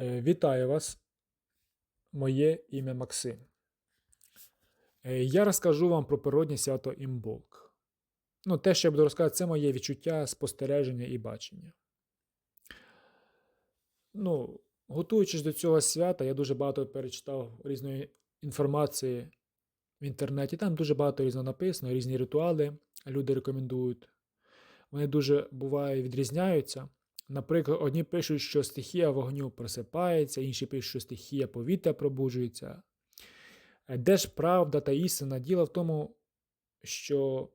Е, Вітаю вас, моє ім'я Максим. Е, Я розкажу вам про природнє свято Імболк. Ну, те, що я буду розказати, це моє відчуття, спостереження і бачення. Ну, готуючись до цього свята, я дуже багато перечитав різної інформації в інтернеті. Там дуже багато різно написано, різні ритуали люди рекомендують. Вони дуже буває відрізняються. Наприклад, одні пишуть, що стихія вогню просипається, інші пишуть, що стихія повітря пробуджується. Е, Де ж правда та істина? Діло в тому, що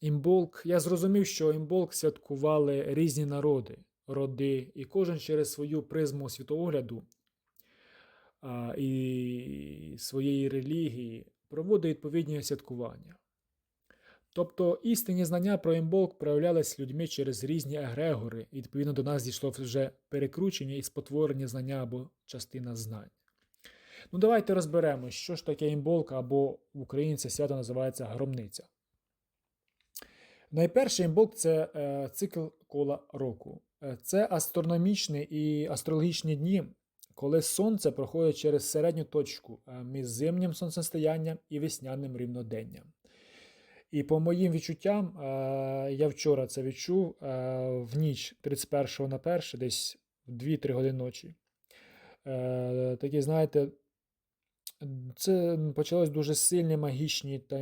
імболк, я зрозумів, що імболк святкували різні народи, роди, і кожен через свою призму світоогляду а, і своєї релігії проводить відповідні святкування. Тобто істинні знання про імболк проявлялись людьми через різні егрегори, і відповідно до нас дійшло вже перекручення і спотворення знання або частина знань. Ну, давайте розберемо, що ж таке імболка або в українці свято називається громниця. Найперший імболк це е, цикл кола року. Е, Це астрономічні і астрологічні дні, коли сонце проходить через середню точку е, між зимнім сонцестоянням і весняним рівноденням. І по моїм відчуттям, е, я вчора це відчув е, в ніч 31 на 1, десь в 2-3 години ночі. Е, Такі, знаєте, це почалось дуже сильні магічні та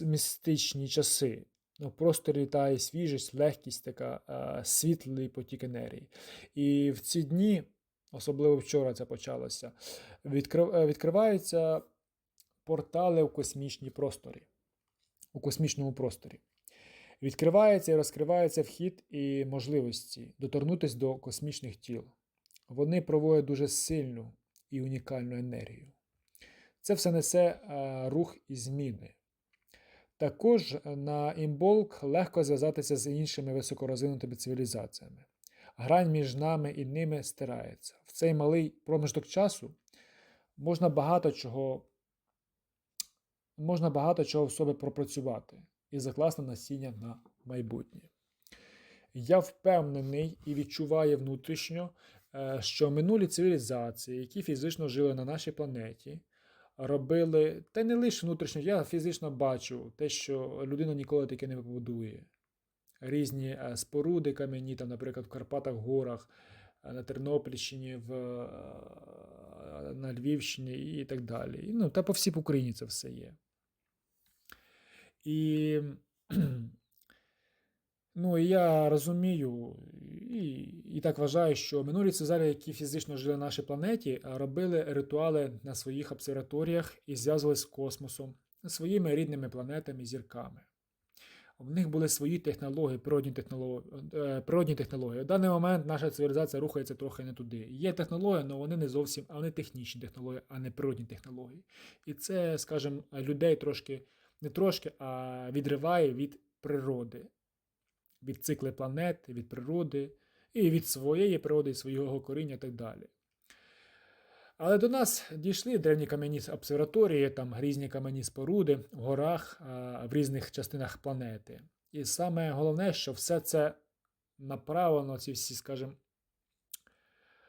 містичні часи. Ну, просто літає свіжість, легкість, така світлий потік енергії. І в ці дні, особливо вчора це почалося, відкрив, відкриваються портали в космічні просторі у космічному просторі. Відкривається і розкривається вхід і можливості доторкнутися до космічних тіл. Вони проводять дуже сильну і унікальну енергію. Це все несе е, рух і зміни. Також на імболк легко зв'язатися з іншими високорозвинутими цивілізаціями. Грань між нами і ними стирається. В цей малий проміжок часу можна багато чого можна багато чого в собі пропрацювати і закласти насіння на майбутнє. Я впевнений і відчуваю внутрішньо, е, що минулі цивілізації, які фізично жили на нашій планеті, робили, та не лише внутрішньо, я фізично бачу те, що людина ніколи таке не побудує. Різні е, споруди кам'яні, там, наприклад, в Карпатах, горах, е, на Тернопільщині, в, на Львівщині і так далі. Ну, та по всій Україні це все є. І, ну, і я розумію і, і так вважаю, що минулі цезарі, які фізично жили на нашій планеті, робили ритуали на своїх обсерваторіях і зв'язувалися з космосом, своїми рідними планетами зірками. В них були свої технології, природні технології. е, Природні технології. В даний момент наша цивілізація рухається трохи не туди. Є технології, але вони не зовсім, а вони технічні технології, а не природні технології. І це, скажімо, людей трошки, не трошки, а відриває від природи, від цикли планет, від природи, і від своєї природи, і свого коріння і так далі. Але до нас дійшли древні кам'яні обсерваторії, там різні кам'яні споруди в горах, в різних частинах планети. І саме головне, що все це направлено, ці всі, скажімо,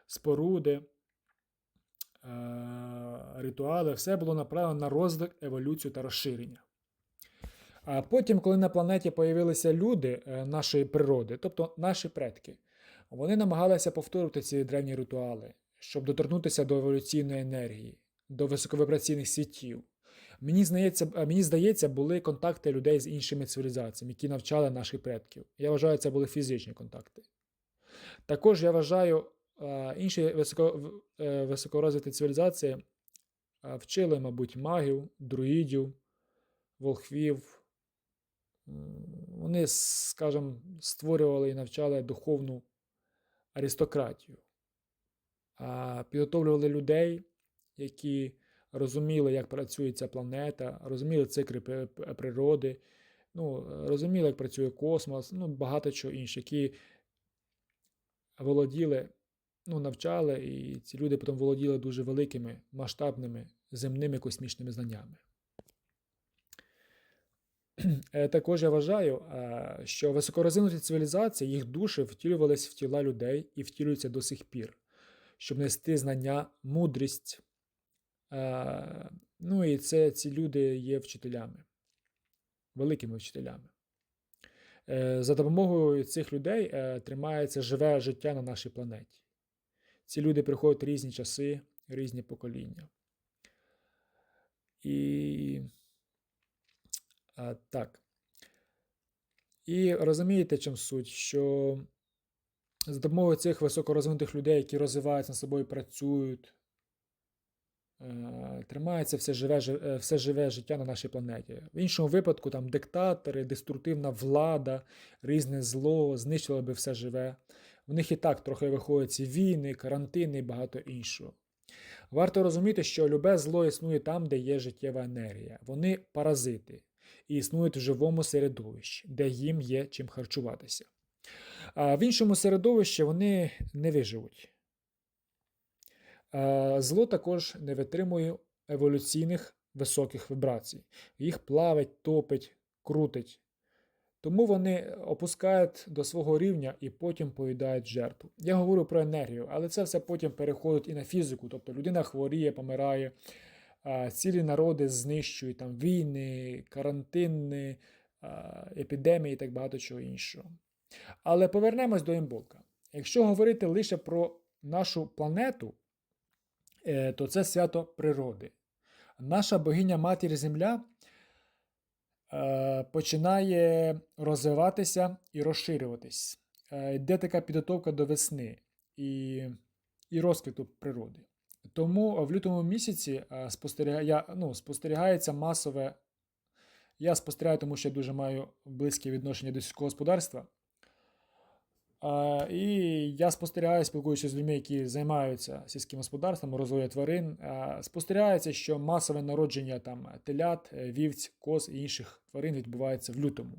споруди, ритуали, все було направлено на розвиток, еволюцію та розширення. А потім, коли на планеті появилися люди е, нашої природи, тобто наші предки, вони намагалися повторити ці древні ритуали, щоб доторкнутися до еволюційної енергії, до високовібраційних світів. Мені здається, мені здається, були контакти людей з іншими цивілізаціями, які навчали наших предків. Я вважаю, це були фізичні контакти. Також я вважаю, е, інші високо, е, високорозвиті цивілізації е, вчили, мабуть, магів, друїдів, волхвів. М, Вони, скажімо, створювали і навчали духовну аристократію, а підготовлювали людей, які розуміли, як працює ця планета, розуміли цикли при- при- природи, ну, розуміли, як працює космос, ну, багато чого інше, які володіли, ну, навчали, і ці люди потім володіли дуже великими масштабними земними космічними знаннями. Е, Також я вважаю, е, що високорозвинуті цивілізації, їх душі втілювались в тіла людей і втілюються до сих пір. щоб нести знання, мудрість. Е, ну і це ці люди є вчителями, великими вчителями. За допомогою цих людей тримається живе життя на нашій планеті. Ці люди приходять різні часи, різні покоління. І а, так. І розумієте, чим суть, що за допомогою цих високорозвинутих людей, які розвиваються над собою, працюють, е, тримається все живе, е, все живе життя на нашій планеті. В іншому випадку там диктатори, деструктивна влада, різне зло знищило би все живе. В них і так трохи виходять війни, карантини і багато іншого. Варто розуміти, що любе зло існує там, де є життєва енергія. Вони паразити і існують в живому середовищі, де їм є чим харчуватися. А в іншому середовищі вони не виживуть. Зло також не витримує еволюційних високих вібрацій. Їх плавить, топить, крутить. Тому вони опускають до свого рівня і потім поїдають жертву. Я говорю про енергію, але це все потім переходить і на фізику. Тобто людина хворіє, помирає, цілі народи знищують там війни, карантини, епідемії і так багато чого іншого. Але повернемось до імболка. Якщо говорити лише про нашу планету, е, то це свято природи. Наша богиня Матір Земля починає розвиватися і розширюватись. Е, Йде така підготовка до весни і, і розквіту природи. Тому в лютому місяці е, я, ну, спостерігається масове. Я спостерігаю, тому що я дуже маю близьке відношення до сільського господарства. І я спостерігаю, спілкуючись з людьми, які займаються сільським господарством, розводять тварин. Спостерігається, що масове народження там телят, е, вівць, коз і інших тварин відбувається в лютому.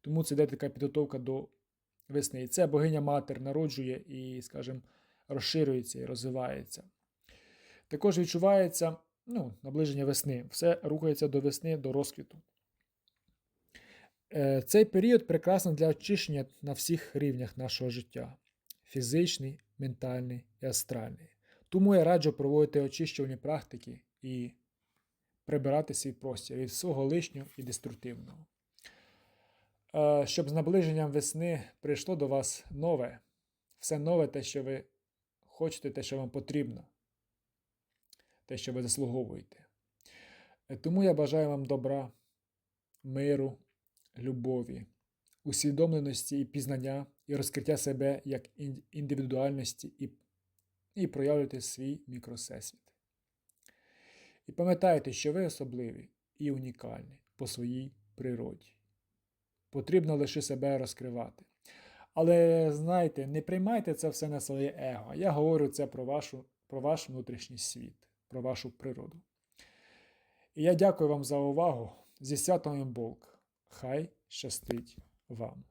Тому це йде така підготовка до весни. І це богиня матер народжує і, скажімо, розширюється і розвивається. Також відчувається ну, наближення весни. Все рухається до весни, до розквіту. Е, Цей період прекрасний для очищення на всіх рівнях нашого життя: фізичний, ментальний і астральний. Тому я раджу проводити очищувальні практики і прибирати свій простір від всього лишнього і деструктивного. Е, Щоб з наближенням весни прийшло до вас нове, все нове, те, що ви хочете, те, що вам потрібно, те, що ви заслуговуєте. Е, Тому я бажаю вам добра, миру любові, усвідомленості і пізнання, і розкриття себе як індивідуальності і, і проявлювати свій мікросесвіт. І пам'ятайте, що ви особливі і унікальні по своїй природі. Потрібно лише себе розкривати. Але знайте, не приймайте це все на своє его. Я говорю це про, вашу, про ваш внутрішній світ, про вашу природу. І я дякую вам за увагу зі святом Імболк. Хай щастить вам!